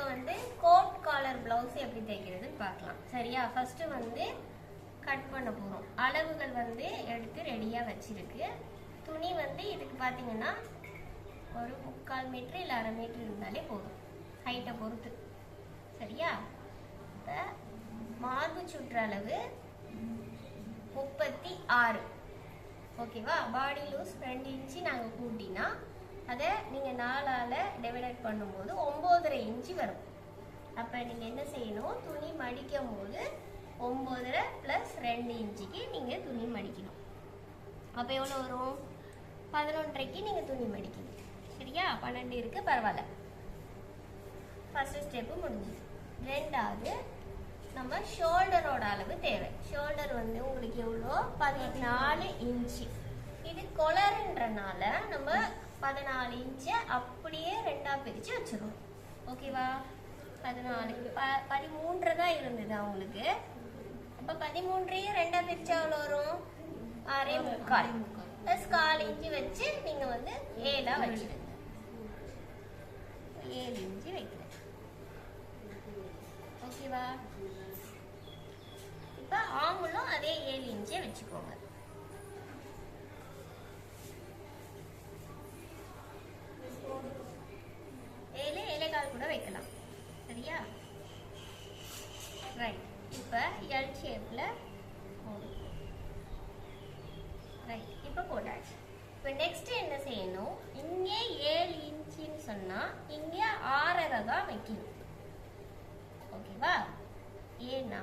இப்போ வந்து code collar blouse எப்படி தைக்கிறதுன்னு பார்க்கலாம். சரியா? ஃபர்ஸ்ட் வந்து கட் பண்ண போகிறோம் அளவுகள் வந்து எடுத்து ரெடியாக வச்சிருக்கு. துணி வந்து இதுக்கு பார்த்தீங்கன்னா ஒரு முக்கால் மீட்ரு இல்லை அரை மீட்ரு இருந்தாலே போதும். ஹைட்டை பொறுத்து. சரியா? இப்போ மார்பு சுற்றளவு முப்பத்தி ஆறு. ஓகேவா பாடி லூஸ் ரெண்டு இன்ச்சு நாங்கள் கூட்டினா அதை நீங்கள் நாலால் டிவைடட் பண்ணும்போது ஒம்போதரை இன்ச்சு வரும். அப்போ நீங்கள் என்ன செய்யணும்? துணி மடிக்கும் போது ஒம்பதரை ப்ளஸ் ரெண்டு இன்ச்சுக்கு நீங்கள் துணி மடிக்கணும். அப்போ எவ்வளோ வரும்? பதினொன்றைக்கு நீங்கள் துணி மடிக்கணும். சரியா? பன்னெண்டு இருக்குது பரவாயில்ல. ஃபஸ்ட்டு ஸ்டெப்பு முடிஞ்சுது. ரெண்டாவது நம்ம ஷோல்டரோட அளவு தேவை. ஷோல்டர் வந்து உங்களுக்கு எவ்வளோ? பதினாலு இன்ச்சு. இது கொலருன்றனால நம்ம பதினாலு இன்ச்சை அப்படியே ரெண்டாக பிரித்து வச்சுருவோம். ஓகேவா? பதினாலு. ப பதிமூன்று தான் இருந்தது அவங்களுக்கு அப்போ பதிமூன்றையும் ரெண்டா பிரிச்சா எவ்வளோ வரும்? ஆறே முக்கால். ப்ளஸ் கால் இஞ்சி வச்சு நீங்கள் வந்து ஏழா வச்சிடுங்க ஏழு இஞ்சி வைக்கிறேன். ஓகேவா? இப்போ ஆம்பளும் அதே ஏழு இஞ்சியை வச்சுக்கோங்க ஏழு ஏழேகால் கூட வைக்கலாம் சரியா ரைட் இப்போ எல் ஷேப்பில் ரைட் இப்போ போட்டாச்சு. இப்போ நெக்ஸ்ட் என்ன செய்யணும்? இங்கே ஏழு இன்ச்சின்னு சொன்னால் இங்கே ஆறரை தான் வைக்கணும். ஓகேவா ஏன்னா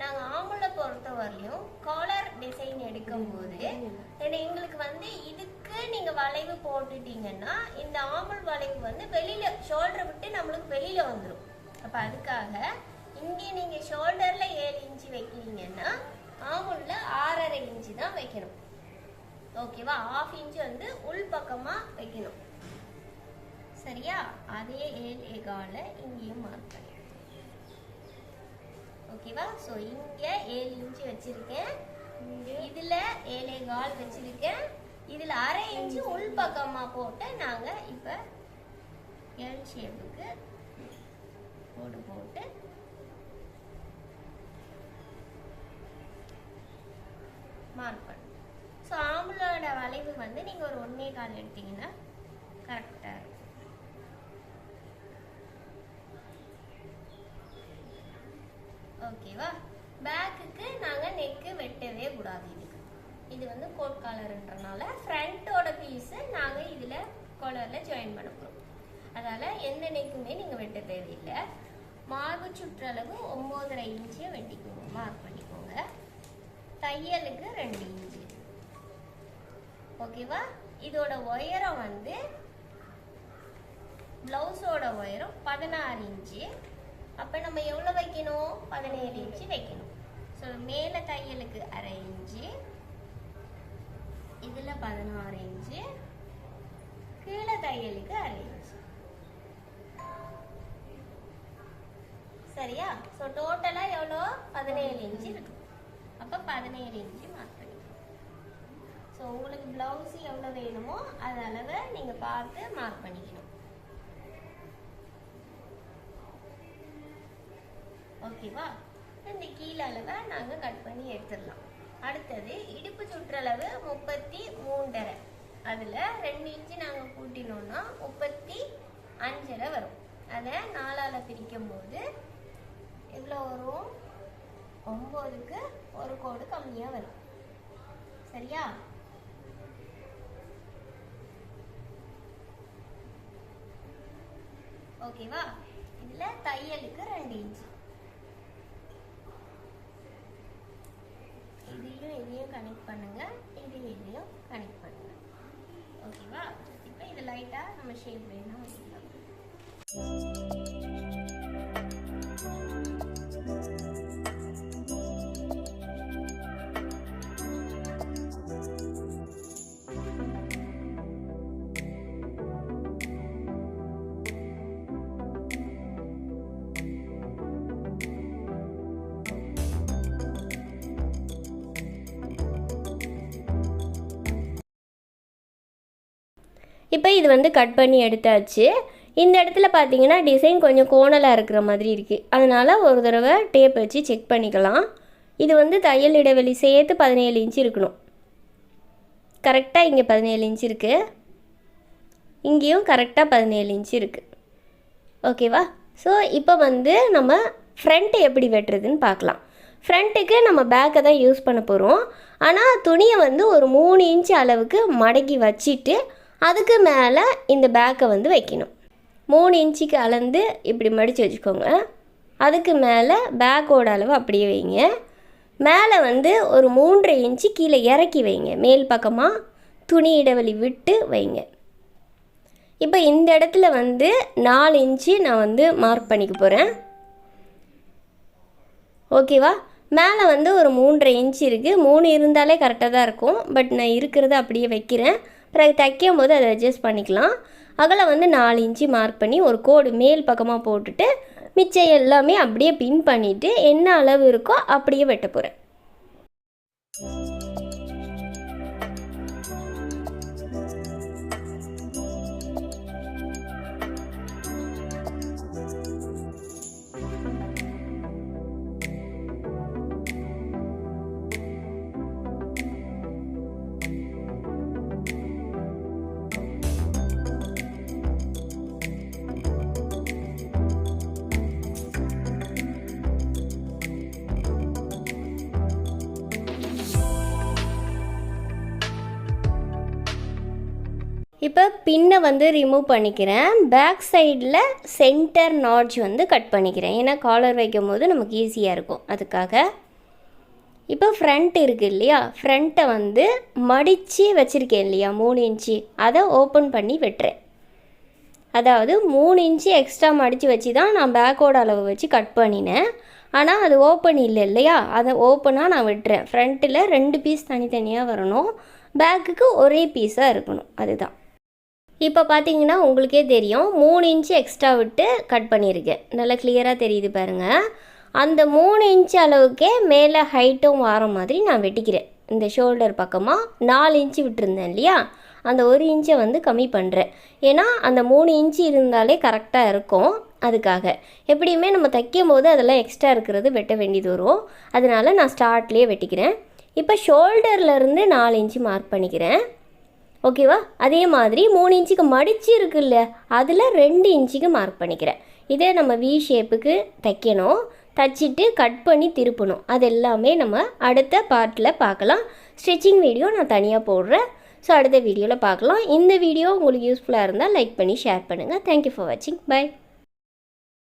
நாங்கள் ஆம்பளை பொறுத்த வரையும் காலர் டிசைன் எடுக்கும்போது ஏன்னா எங்களுக்கு வந்து இதுக்கு நீங்கள் வளைவு போட்டுட்டீங்கன்னா இந்த ஆம்பல் வளைவு வந்து வெளியில் ஷோல்டரை விட்டு நம்மளுக்கு வெளியில் வந்துடும் அப்போ அதுக்காக இங்கே நீங்கள் ஷோல்டரில் ஏழு இன்ச்சு வைக்கிறீங்கன்னா ஆம்புளில் ஆறரை இன்ச்சு தான் வைக்கணும். ஓகேவா ஆஃப் இன்ச் வந்து உள் பக்கமாக வைக்கணும். சரியா? அதே ஏழு ஏகால இங்கேயும் மார்க் பண்ணி ஓகேவா ஸோ இங்கே ஏழு இன்ச்சு வச்சிருக்கேன். இதில் ஏழே கால் வச்சிருக்கேன். இதில் அரை இன்ச்சு உள் பக்கமாக போட்டு நாங்கள் இப்போ எல் ஷேப்புக்கு கோடு போட்டு மார்க் பண்ணும் ஸோ ஆம்பளோட வளைவு வந்து நீங்கள் ஒரு ஒன்றே கால் எடுத்தீங்கன்னா கரெக்டாக இருக்கும். ஓகேவா பேக்குக்கு நாங்கள் நெக்கு வெட்டவே கூடாது இதுக்கு. இது வந்து கோட் காலர்ன்றனால ஃப்ரண்ட்டோட பீஸு நாங்கள் இதில் காலரில் ஜாயின் பண்ண போகிறோம் அதனால் எந்த நெக்குமே நீங்கள் வெட்ட தேவையில்லை. மார்பு சுற்றளவு ஒம்போதரை இன்ச்சை வெட்டிக்கோங்க மார்க் பண்ணிக்கோங்க. தையலுக்கு ரெண்டு இன்ச்சு. ஓகேவா இதோட உயரம் வந்து ப்ளவுஸோட உயரம் பதினாறு இன்ச்சு. அப்போ நம்ம எவ்வளோ வைக்கணும்? பதினேழு இன்ச்சு வைக்கணும். ஸோ மேலே தையலுக்கு அரை இன்ச்சு. இதில் பதினாறு இன்ச்சு. கீழே தையலுக்கு அரை இன்ச்சு. சரியா? ஸோ டோட்டலாக எவ்வளோ? பதினேழு இன்ச்சு இருக்கும் அப்போ பதினேழு இன்ச்சு மார்க் பண்ணிக்கணும் ஸோ உங்களுக்கு ப்ளவுஸ் எவ்வளோ வேணுமோ அது அளவை நீங்கள் பார்த்து மார்க் பண்ணிக்கணும். ஓகேவா இந்த கீழே அளவை நாங்கள் கட் பண்ணி எடுத்துடலாம். அடுத்தது இடுப்பு சுற்றளவு முப்பத்தி மூன்றரை. அதில் ரெண்டு இன்ச்சு நாங்கள் கூட்டினோம்னா முப்பத்தி அஞ்சரை வரும். அதை நாலால் பிரிக்கும் போது எவ்வளோ வரும்? ஒம்போதுக்கு ஒரு கோடு கம்மியாக வரும். சரியா? ஓகேவா இப்போ இது வந்து கட் பண்ணி எடுத்தாச்சு. இந்த இடத்துல பார்த்தீங்கன்னா டிசைன் கொஞ்சம் கோணலாக இருக்கிற மாதிரி இருக்குது அதனால் ஒரு தடவை டேப் வச்சு செக் பண்ணிக்கலாம். இது வந்து தையல் இடைவெளி சேர்த்து பதினேழு இன்ச் இருக்கணும். கரெக்டாக இங்கே பதினேழு இன்ச் இருக்குது இங்கேயும் கரெக்டாக பதினேழு இன்ச் இருக்குது ஓகேவா ஸோ இப்போ வந்து நம்ம ஃப்ரண்ட்டு எப்படி வெட்டுறதுன்னு பார்க்கலாம். ஃப்ரண்ட்டுக்கு நம்ம பேக்கை தான் யூஸ் பண்ண போகிறோம் ஆனால் துணியை வந்து ஒரு மூணு இன்ச்சு அளவுக்கு மடக்கி வச்சுட்டு அதுக்கு மேலே இந்த பேக்கை வந்து வைக்கணும். மூணு இன்ச்சுக்கு அளந்து இப்படி மடித்து வச்சுக்கோங்க. அதுக்கு மேலே பேக்கோட அளவு அப்படியே வைங்க. மேலே வந்து ஒரு மூன்றரை இன்ச்சு கீழே இறக்கி வைங்க. மேல் பக்கமாக துணி இடைவெளி விட்டு வைங்க. இப்போ இந்த இடத்துல வந்து நாலு இன்ச்சு நான் வந்து மார்க் பண்ணிக்க போகிறேன் ஓகேவா மேலே வந்து ஒரு மூன்றரை இன்ச் இருக்குது மூணு இருந்தாலே கரெக்டாக தான் இருக்கும். பட் நான் இருக்கிறத அப்படியே வைக்கிறேன். பிறகு தைக்கும் போது அதை அட்ஜஸ்ட் பண்ணிக்கலாம். அகலம் வந்து நாலு இன்ச்சு மார்க் பண்ணி ஒரு கோடு மேல் பக்கமாக போட்டுட்டு மிச்சம் எல்லாமே அப்படியே பின் பண்ணிவிட்டு என்ன அளவு இருக்கோ அப்படியே வெட்ட போகிறேன் இப்போ பின்னை வந்து ரிமூவ் பண்ணிக்கிறேன். பேக் சைடில் சென்டர் நாட்ஜ் வந்து கட் பண்ணிக்கிறேன். ஏன்னா காலர் வைக்கும் போது நமக்கு ஈஸியாக இருக்கும். அதுக்காக இப்போ ஃப்ரண்ட் இருக்குது இல்லையா? ஃப்ரண்ட்டை வந்து மடித்து வச்சுருக்கேன் இல்லையா? மூணு இன்ச்சு. அதை ஓப்பன் பண்ணி வெட்டுறேன். அதாவது மூணு இன்ச்சு எக்ஸ்ட்ரா மடித்து வச்சு தான் நான் பேக்கோட அளவு வச்சு கட் பண்ணினேன். ஆனால் அது ஓப்பன் இல்லை இல்லையா? அதை ஓப்பனாக நான் வெட்டுறேன். ஃப்ரண்ட்டில் ரெண்டு பீஸ் தனித்தனியாக வரணும். பேக்குக்கு ஒரே பீஸாக இருக்கணும். அதுதான். இப்போ பார்த்தீங்கன்னா உங்களுக்கே தெரியும். மூணு இன்ச்சு எக்ஸ்ட்ரா விட்டு கட் பண்ணியிருக்கேன் நல்லா கிளியராக தெரியுது பாருங்கள் அந்த மூணு இன்ச்சு அளவுக்கே மேலே ஹைட்டும் வர மாதிரி நான் வெட்டிக்கிறேன். இந்த ஷோல்டர் பக்கமாக நாலு இன்ச்சு விட்டுருந்தேன் இல்லையா? அந்த ஒரு இன்ச்சை வந்து கம்மி பண்ணுறேன் ஏன்னா அந்த மூணு இன்ச்சு இருந்தாலே கரெக்டாக இருக்கும். அதுக்காக. எப்படியுமே நம்ம தைக்கும் போது அதெல்லாம் எக்ஸ்ட்ரா இருக்கிறது வெட்ட வேண்டியது வரும். அதனால நான் ஸ்டார்ட்லேயே வெட்டிக்கிறேன். இப்போ ஷோல்டர்லேருந்து நாலு இன்ச்சு மார்க் பண்ணிக்கிறேன். ஓகேவா? அதே மாதிரி மூணு இன்ச்சுக்கு மடிச்சு இருக்குல்ல அதில் ரெண்டு இன்ச்சுக்கு மார்க் பண்ணிக்கிறேன். இதே நம்ம வி ஷேப்புக்கு தைக்கணும். தச்சுட்டு கட் பண்ணி திருப்பணும். அது எல்லாமே நம்ம அடுத்த பார்ட்டில் பார்க்கலாம். ஸ்டிச்சிங் வீடியோ நான் தனியாக போடுறேன். ஸோ அடுத்த வீடியோவில் பார்க்கலாம். இந்த வீடியோ உங்களுக்கு யூஸ்ஃபுல்லாக இருந்தால் லைக் பண்ணி ஷேர் பண்ணுங்கள் தேங்க்யூ ஃபார் வாட்சிங் பை